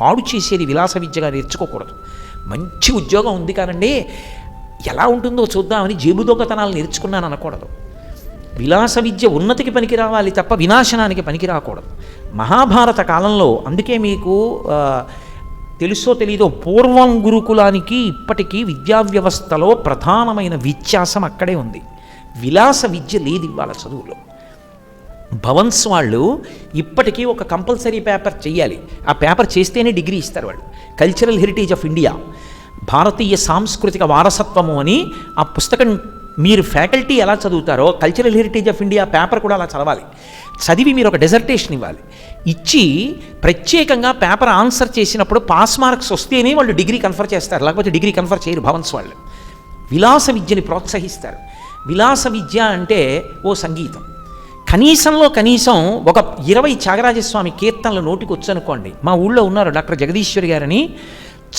పాడు చేసేది విలాస విద్యగా నేర్చుకోకూడదు. మంచి ఉద్యోగం ఉంది కానండి ఎలా ఉంటుందో చూద్దామని జేబు దొంగతనాలు నేర్చుకున్నాను అనకూడదు. విలాస విద్య ఉన్నతికి పనికి రావాలి తప్ప వినాశనానికి పనికి రాకూడదు. మహాభారత కాలంలో అందుకే మీకు తెలుసో తెలీదో పూర్వం గురుకులానికి ఇప్పటికీ విద్యా వ్యవస్థలో ప్రధానమైన వ్యత్యాసం అక్కడే ఉంది. విలాస విద్య లేదు ఇవాళ చదువులో. భవన్స్ వాళ్ళు ఇప్పటికీ ఒక కంపల్సరీ పేపర్ చేయాలి ఆ పేపర్ చేస్తేనే డిగ్రీ ఇస్తారు వాళ్ళు. కల్చరల్ హెరిటేజ్ ఆఫ్ ఇండియా భారతీయ సాంస్కృతిక వారసత్వము అని ఆ పుస్తకం మీరు ఫ్యాకల్టీ ఎలా చదువుతారో cultural heritage of India paper కూడా అలా చదవాలి. చదివి మీరు ఒక డెజర్టేషన్ ఇవ్వాలి. ఇచ్చి ప్రత్యేకంగా పేపర్ ఆన్సర్ చేసినప్పుడు పాస్ మార్క్స్ వస్తేనే వాళ్ళు డిగ్రీ కన్ఫర్ చేస్తారు. లేకపోతే డిగ్రీ కన్ఫర్ చేయరు భవన్స్ వాళ్ళు. విలాస విద్యని ప్రోత్సహిస్తారు. విలాస విద్య అంటే ఓ సంగీతం. కనీసంలో కనీసం ఒక ఇరవై త్యాగరాజస్వామి కీర్తనలు నోటికి వచ్చనుకోండి. మా ఊళ్ళో ఉన్నారు డాక్టర్ జగదీశ్వరి గారని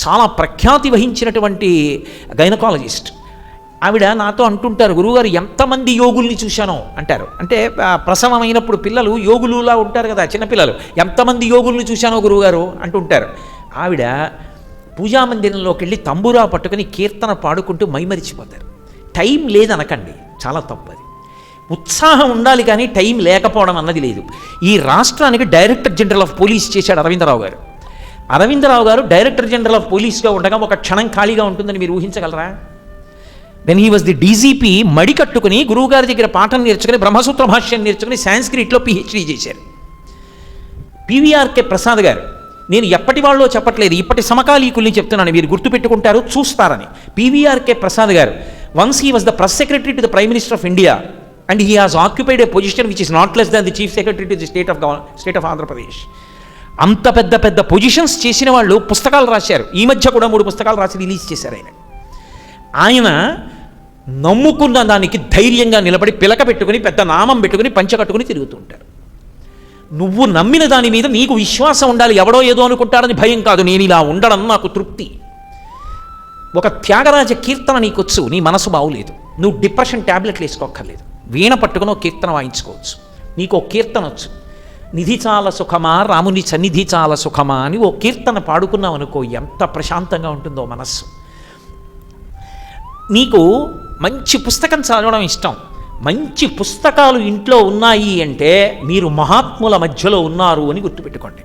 చాలా ప్రఖ్యాతి వహించినటువంటి గైనకాలజిస్ట్. ఆవిడ నాతో అంటుంటారు గురువుగారు ఎంతమంది యోగుల్ని చూశానో? అంటారు. అంటే ప్రసవమైనప్పుడు ప్రసవం అయినప్పుడు పిల్లలు యోగులులా ఉంటారు కదా చిన్నపిల్లలు. ఎంతమంది యోగుల్ని చూశానో గురువుగారు? అంటుంటారు. ఆవిడ పూజామందిరంలోకి వెళ్ళి తంబురా పట్టుకుని కీర్తన పాడుకుంటూ మైమరిచిపోతారు. టైం లేదనకండి చాలా తప్పది. ఉత్సాహం ఉండాలి కానీ టైం లేకపోవడం అన్నది లేదు. ఈ రాష్ట్రానికి డైరెక్టర్ జనరల్ ఆఫ్ పోలీస్ చేశాడు అరవిందరావు గారు. అరవిందరావు గారు డైరెక్టర్ జనరల్ ఆఫ్ పోలీస్గా ఉండగా ఒక క్షణం ఖాళీగా ఉంటుందని మీరు ఊహించగలరా? Then he was the DGP మడి కట్టుకుని గురువుగారి దగ్గర పాఠం నేర్చుకుని బ్రహ్మసూత్ర భాష్యం నేర్చుకుని సాంస్క్రిట్లో పిహెచ్డీ చేశారు. పివిఆర్కే ప్రసాద్ గారు నేను ఎప్పటి వాళ్ళో చెప్పట్లేదు ఇప్పటి సమకాలీకుల్ని చెప్తున్నాను మీరు గుర్తుపెట్టుకుంటారు చూస్తారని. PVRK Prasad garu once he was the press secretary to the prime minister of India and he has occupied a position which is not less than the chief secretary to the state of state of Andhra Pradesh అంత పెద్ద పెద్ద positions చేసిన వాళ్ళు పుస్తకాలు రాశారు. ఈ మధ్య కూడా మూడు పుస్తకాలు రాసి రిలీజ్ చేశారు ఆయన. ఆయన నమ్ముకున్న దానికి ధైర్యంగా నిలబడి పిలక పెట్టుకుని పెద్ద నామం పెట్టుకుని పంచకట్టుకుని తిరుగుతుంటారు నువ్వు నమ్మిన దాని మీద నీకు విశ్వాసం ఉండాలి ఎవడో ఏదో అనుకుంటారని భయం కాదు. నేను ఇలా ఉండడం నాకు తృప్తి. ఒక త్యాగరాజ కీర్తన నీకొచ్చు నీ మనసు బాగులేదు నువ్వు డిప్రెషన్ ట్యాబ్లెట్లు వేసుకోక్కర్లేదు. వీణ పట్టుకుని ఒక కీర్తన వాయించుకోవచ్చు. నీకు ఒక కీర్తన వచ్చు. నిధి చాలా సుఖమా రాముని సన్నిధి చాలా సుఖమా అని ఓ కీర్తన పాడుకున్నావు అనుకో ఎంత ప్రశాంతంగా ఉంటుందో మనస్సు. నీకు మంచి పుస్తకం చదవడం ఇష్టం. మంచి పుస్తకాలు ఇంట్లో ఉన్నాయి అంటే మీరు మహాత్ముల మధ్యలో ఉన్నారు అని గుర్తుపెట్టుకోండి.